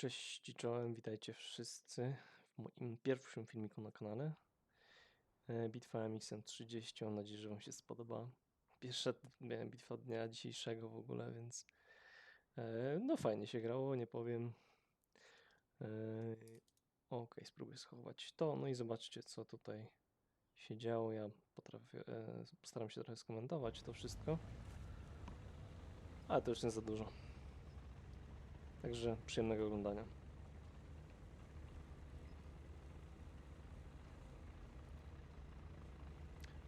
Cześć czołem, witajcie wszyscy w moim pierwszym filmiku na kanale. E, Bitwa MXM30, mam nadzieję, że Wam się spodoba. Pierwsza e, bitwa dnia dzisiejszego w ogóle, więc e, no fajnie się grało, nie powiem. Ok, spróbuję schować to, no i zobaczcie co tutaj się działo. Ja potrafię, postaram się trochę skomentować to wszystko. Ale to już nie za dużo. Także przyjemnego oglądania.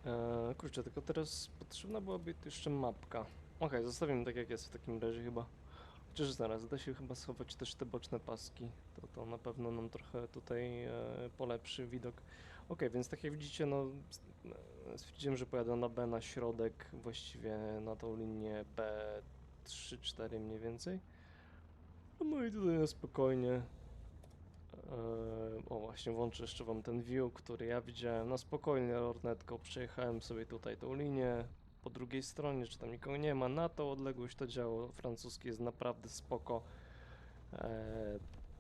Eee, kurczę, tylko teraz potrzebna byłaby jeszcze mapka. Okej, zostawimy tak jak jest w takim razie chyba. Chociaż zaraz, da się chyba schować też te boczne paski. To, to na pewno nam trochę tutaj e, polepszy widok. Okej, więc tak jak widzicie, no s- stwierdziłem, że pojadę na B na środek, właściwie na tą linię B3-4 mniej więcej. No i tutaj na spokojnie. Eee, o właśnie, włączę jeszcze wam ten view, który ja widziałem. Na spokojnie, lornetką przejechałem sobie tutaj tą linię. Po drugiej stronie, czy tam nikogo nie ma. Na tą odległość to działo francuskie jest naprawdę spoko. Eee,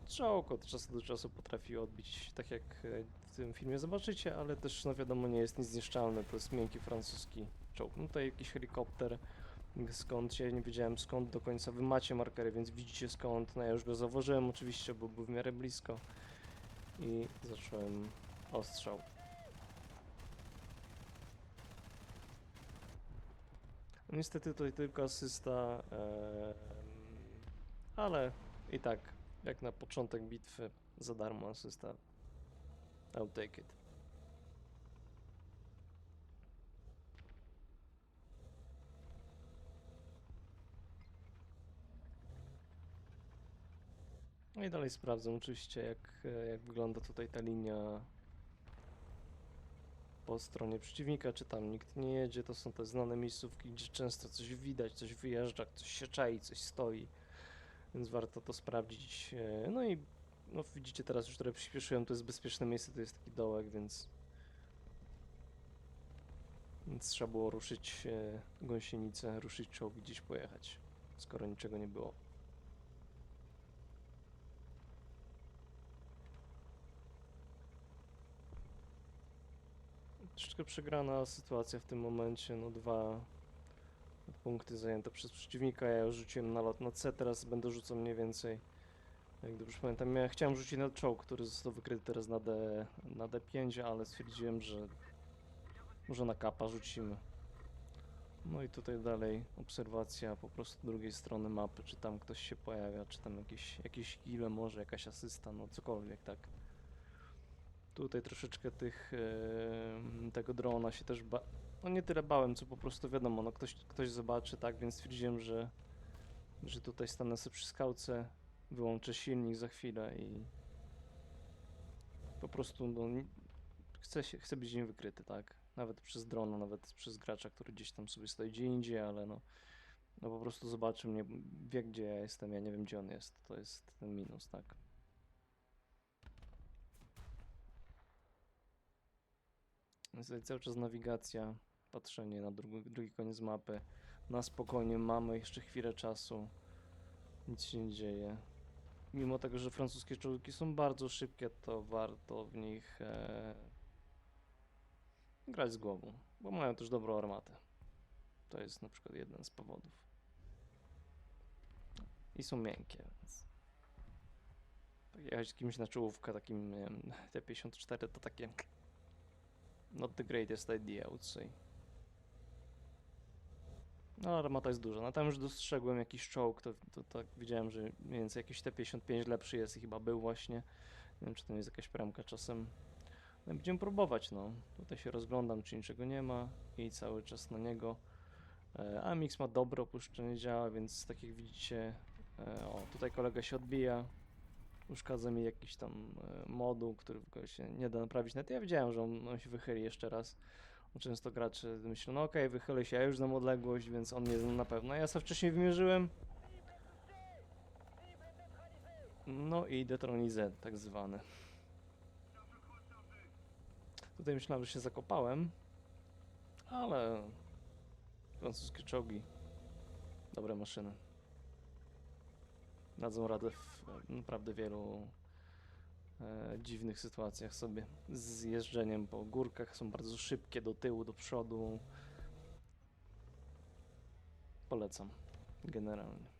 czołg od czasu do czasu potrafi odbić, tak jak e, w tym filmie zobaczycie, ale też, no wiadomo, nie jest niezniszczalny. To jest miękki francuski czołg. No tutaj jakiś helikopter skąd ja nie wiedziałem skąd do końca wy macie markery, więc widzicie skąd. No ja już go zauważyłem oczywiście, bo był w miarę blisko i zacząłem ostrzał. No Niestety tutaj tylko asysta, ale i tak, jak na początek bitwy, za darmo asysta. I'll take it. No i dalej sprawdzam oczywiście jak, e, jak wygląda tutaj ta linia po stronie przeciwnika, czy tam nikt nie jedzie, to są te znane miejscówki, gdzie często coś widać, coś wyjeżdża, coś się czai, coś stoi, więc warto to sprawdzić. E, No i no widzicie teraz już trochę przyspieszyłem, to jest bezpieczne miejsce, to jest taki dołek, więc więc trzeba było ruszyć e, gąsienicę, ruszyć czołg gdzieś pojechać, skoro niczego nie było. Troszeczkę przegrana sytuacja w tym momencie. No dwa punkty zajęte przez przeciwnika. Ja rzuciłem na lot na C, teraz będę rzucał mniej więcej. Jak dobrze pamiętam, ja chciałem rzucić na czołg, który został wykryty teraz na, D, na D5, ale stwierdziłem, że może na kapa rzucimy. No i tutaj dalej obserwacja po prostu drugiej strony mapy, czy tam ktoś się pojawia, czy tam jakieś, jakieś kile, może jakaś asysta, no cokolwiek, tak. Tutaj troszeczkę tych, tego drona się też ba... No nie tyle bałem, co po prostu wiadomo, no ktoś, ktoś zobaczy, tak, więc stwierdziłem, że, że tutaj stanę sobie przy skałce, wyłączę silnik za chwilę i po prostu no, chcę, się, chcę być niewykryty, tak, nawet przez drona, nawet przez gracza, który gdzieś tam sobie stoi gdzie indziej, ale no, no po prostu zobaczy mnie, wie gdzie ja jestem, ja nie wiem gdzie on jest, to jest ten minus, tak. Tutaj cały czas nawigacja, patrzenie na drugi, drugi koniec mapy. Na spokojnie mamy jeszcze chwilę czasu. Nic się nie dzieje. Mimo tego, że francuskie czołgi są bardzo szybkie, to warto w nich e, grać z głową, bo mają też dobrą armatę. To jest na przykład jeden z powodów. I są miękkie, więc tak jechać z kimś na czołówkę, takim nie wiem, T-54 to takie Not the greatest idea, I would say. No, armata jest duża. No tam już dostrzegłem jakiś czołg, to, to tak widziałem, że mniej więcej jakiś T-55 lepszy jest i chyba był właśnie. Nie wiem, czy to jest jakaś premka czasem. No, będziemy próbować, no. Tutaj się rozglądam, czy niczego nie ma i cały czas na niego. E, Amix ma dobre opuszczenie działa, więc tak jak widzicie, e, o, tutaj kolega się odbija. Uszkadza mi jakiś tam e, moduł, którego się nie da naprawić. Nawet ja wiedziałem, że on, on się wychyli jeszcze raz. Często gracze myślą, no okej, wychylę się, ja już znam odległość, więc on nie zna na pewno. Ja sobie wcześniej wymierzyłem. No i Detroni Z, tak zwany. Tutaj myślałem, że się zakopałem, ale francuskie czołgi, dobre maszyny. Dadzą radę w e, naprawdę wielu e, dziwnych sytuacjach sobie. Z jeżdżeniem po górkach są bardzo szybkie do tyłu, do przodu. Polecam generalnie.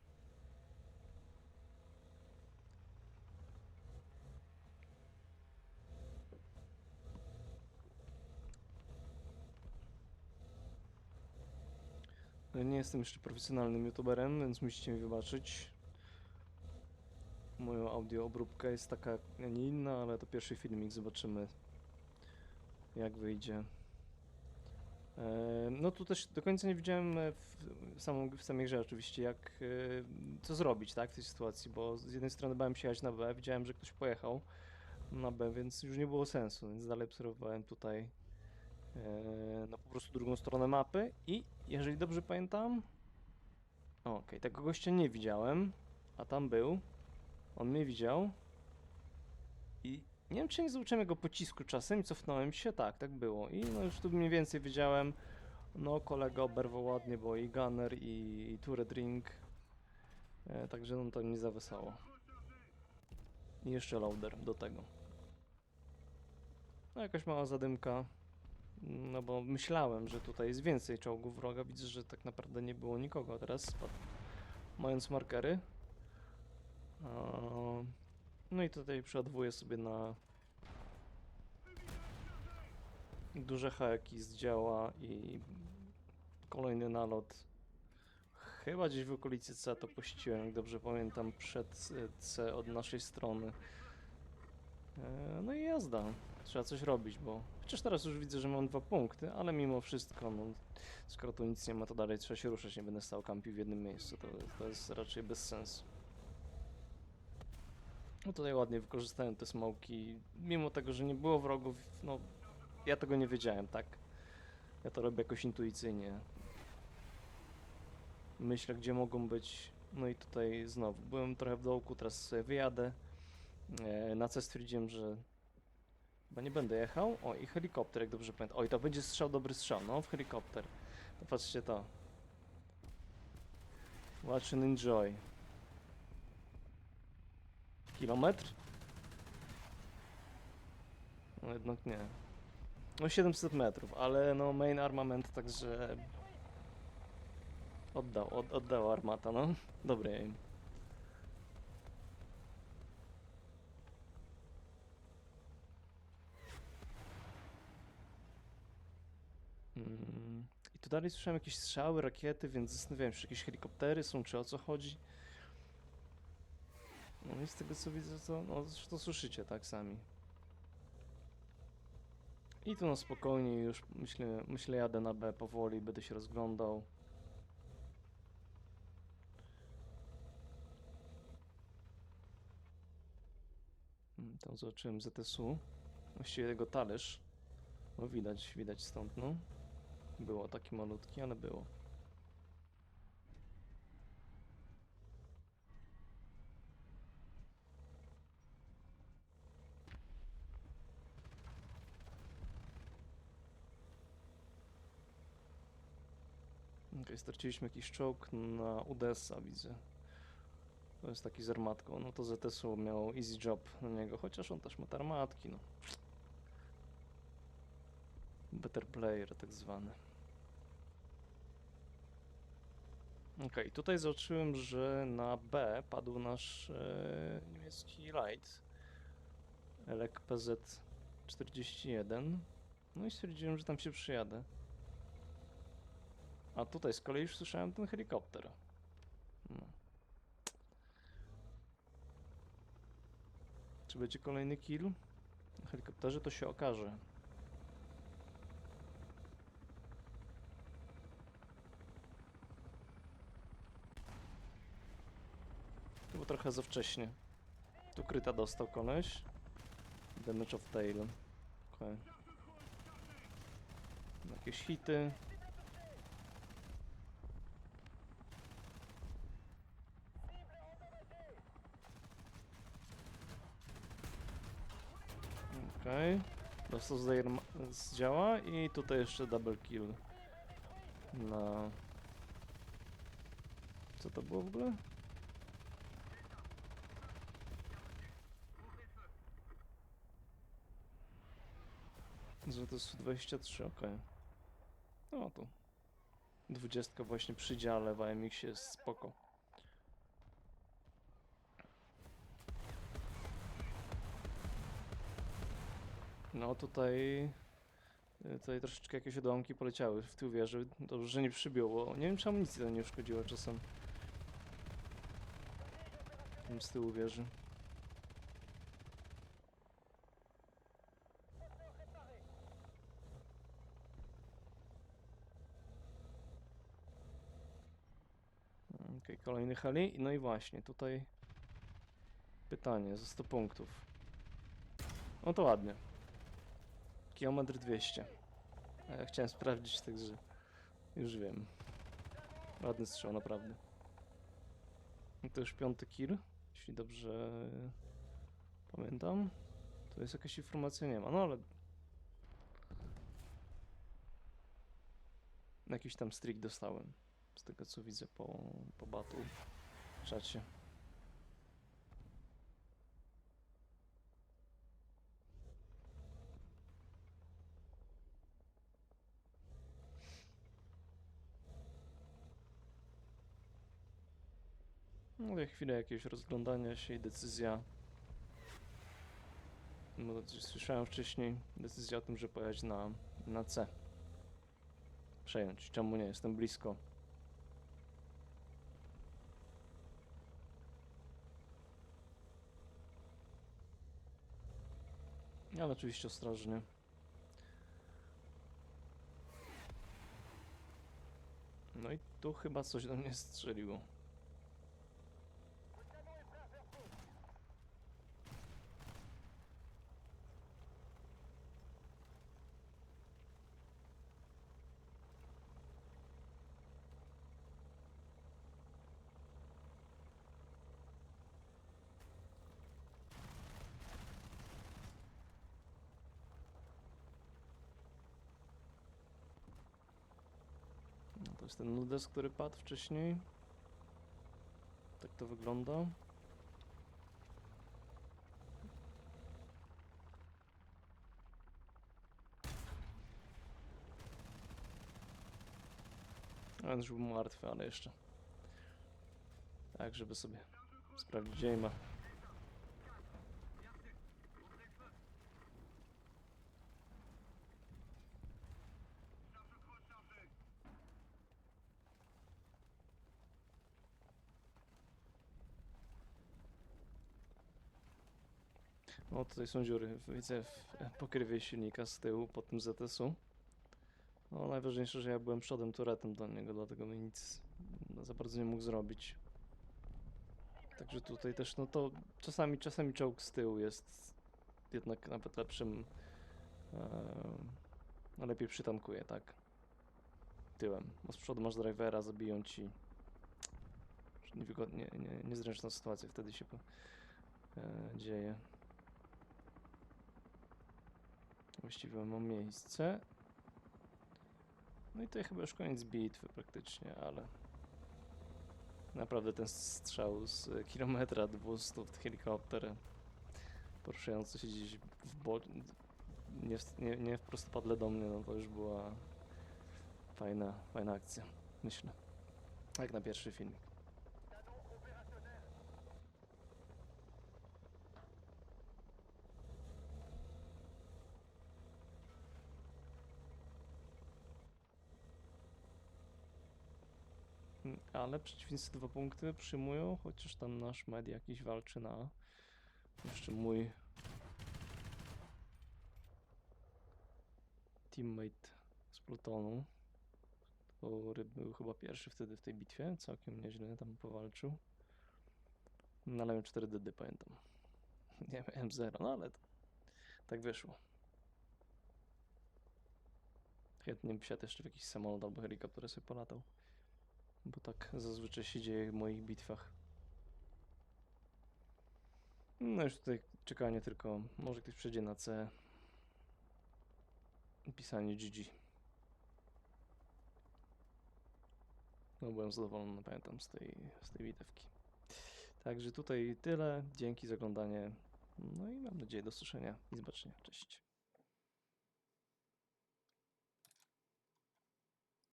Nie jestem jeszcze profesjonalnym youtuberem, więc musicie mi wybaczyć. Moja audio obróbka jest taka, nie inna, ale to pierwszy filmik, zobaczymy jak wyjdzie. E, No tu też do końca nie widziałem e, w, samą, w samej grze oczywiście jak, e, co zrobić tak, w tej sytuacji, bo z jednej strony bałem się jechać na B, widziałem, że ktoś pojechał na B, więc już nie było sensu, więc dalej obserwowałem tutaj no po prostu drugą stronę mapy i jeżeli dobrze pamiętam, o, okej, tego gościa nie widziałem, a tam był, on mnie widział. I? Nie wiem, czy nie zobaczyłem jego pocisku czasem i cofnąłem się, tak, tak było. I no już tu mniej więcej wiedziałem, no kolega oberwał ładnie, bo i Gunner i, i Turret Ring, e, także no to nie za wesoło. I jeszcze loader do tego. No jakaś mała zadymka, no bo myślałem, że tutaj jest więcej czołgów wroga, widzę, że tak naprawdę nie było nikogo. Teraz, mając markery. No i tutaj przeładowuję sobie na duże haki z działa i kolejny nalot. Chyba gdzieś w okolicy C to puściłem, jak dobrze pamiętam, przed e, C od naszej strony. Eee, No i jazda. Trzeba coś robić, bo chociaż teraz już widzę, że mam dwa punkty, ale mimo wszystko, no, skoro tu nic nie ma, to dalej trzeba się ruszać, nie będę stał kampił w jednym miejscu, to, to jest raczej bez sensu. No tutaj ładnie wykorzystałem te smoki, mimo tego, że nie było wrogów, no ja tego nie wiedziałem, tak? Ja to robię jakoś intuicyjnie. Myślę, gdzie mogą być, no i tutaj znowu, byłem trochę w dołku, teraz sobie wyjadę. E, Na co stwierdziłem, że chyba nie będę jechał. O, i helikopter, jak dobrze pamiętam. Oj, to będzie strzał, dobry strzał, no, w helikopter. To patrzcie to. Watch and enjoy. Kilometr? No jednak nie. No 700 metrów, ale no main armament, także... Oddał, od, oddał armata, no. Dobry aim. Mm, I tu dalej słyszałem jakieś strzały, rakiety, więc zastanawiałem się, czy jakieś helikoptery są, czy o co chodzi. No i z tego co widzę, to, no, to słyszycie tak sami. I tu na spokojnie już myślę, myślę jadę na B powoli, będę się rozglądał. Mm, Tam zobaczyłem ZSU. Właściwie jego talerz. No widać, widać stąd, no. Było taki malutki, ale było. Okej, straciliśmy jakiś czołg na Udessa, widzę. To jest taki z armatką. No to ZSU miał easy job na niego, chociaż on też ma te armatki, no. Better player tak zwany. Okej, tutaj zobaczyłem, że na B padł nasz e, niemiecki light. Elek PZ41. No i stwierdziłem, że tam się przyjadę. A tutaj z kolei już słyszałem ten helikopter. No. Czy będzie kolejny kill? Na helikopterze to się okaże. To było trochę za wcześnie. Tu kryta dostał koleś. Damage of tail. Okej. Jakieś hity. Okej. Okay. Dostał z działa i tutaj jeszcze double kill. No. Co to było w ogóle? Że to jest 23, ok. No tu. 20 właśnie przy dziale w AMX jest spoko. No tutaj... y, Tutaj troszeczkę jakieś odłamki poleciały w tył wieży. Dobrze, że nie przybiło. Nie wiem, czy amunicji to nie uszkodziła czasem. Tam z tyłu wieży. Okej, kolejny heli. No i właśnie, tutaj pytanie za 100 punktów. No to ładnie. Kilometr 200. A ja chciałem sprawdzić, także już wiem. Ładny strzał, naprawdę. I to już piąty kill, jeśli dobrze pamiętam. Tu jest jakaś informacja, nie ma, no ale... Jakiś tam streak dostałem, z tego co widzę po, po batu w czacie. No za chwilę jakieś rozglądania się i decyzja. No słyszałem wcześniej. Decyzja o tym, że pojechać na, na C. Przejąć. Czemu nie? Jestem blisko. Ale oczywiście ostrożnie. No i tu chyba coś do mnie strzeliło. To jest ten nudes, który padł wcześniej. Tak to wygląda. On już był martwy, ale jeszcze. Tak, żeby sobie sprawdzić gdzie ma. O, tutaj są dziury. Widzę w pokrywie silnika z tyłu po tym ZS-u. No, najważniejsze, że ja byłem przodem turetem do niego, dlatego mi nic no, za bardzo nie mógł zrobić. Także tutaj też, no to czasami, czasami czołg z tyłu jest jednak nawet lepszym. No lepiej przytankuje, tak? Tyłem. Bo z przodu masz drivera, zabiją ci. Niewygodnie, nie, niezręczna sytuacja wtedy się e, dzieje. Właściwie mam miejsce. No i to chyba już koniec bitwy praktycznie, ale naprawdę ten strzał z kilometra 200 w helikopter poruszający się gdzieś w bo... nie, nie, nie prostopadle do mnie, no to już była fajna, fajna akcja, myślę. Jak na pierwszy filmik. Mm, Ale przeciwnicy dwa punkty przyjmują, chociaż tam nasz med jakiś walczy na. Jeszcze mój teammate z Plutonu, który był chyba pierwszy wtedy w tej bitwie, całkiem nieźle tam powalczył. No ale miałem 4 DD, pamiętam. Nie miałem 0, no ale to, tak wyszło. Chętnie bym siadł jeszcze w jakiś samolot albo helikopter sobie polatał. Bo tak zazwyczaj się dzieje w moich bitwach. No już tutaj czekanie tylko, może ktoś przejdzie na C. Pisanie GG. No byłem zadowolony, pamiętam, z tej, z tej bitewki. Także tutaj tyle. Dzięki za oglądanie. No i mam nadzieję do słyszenia i zobaczenia. Cześć.